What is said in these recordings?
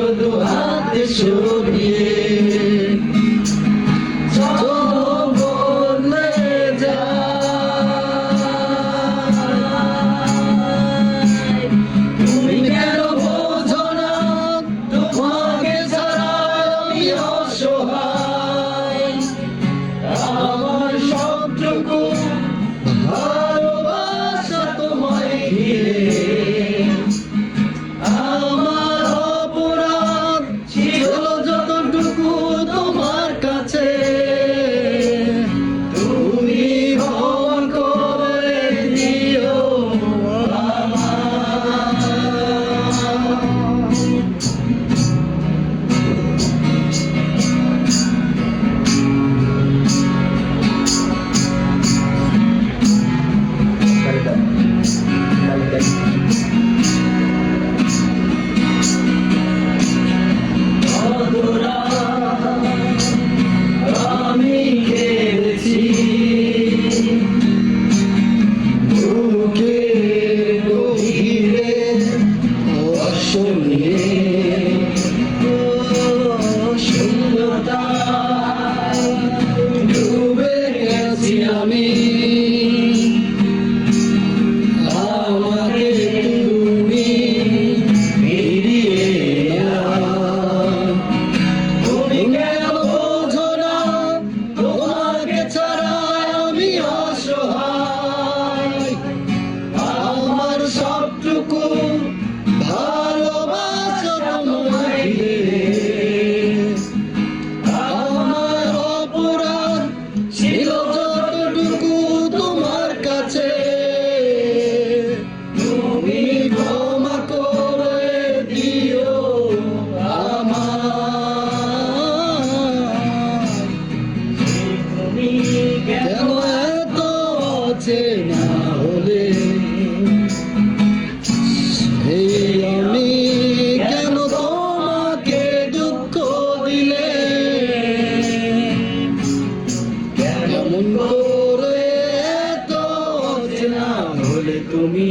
শুধু হাত সরিয়ে বেঁচে না হলে এই আমি কেন তোমাকে দুঃখ দিলে? কেমন করে তো না হলে তুমি?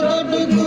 জগৎ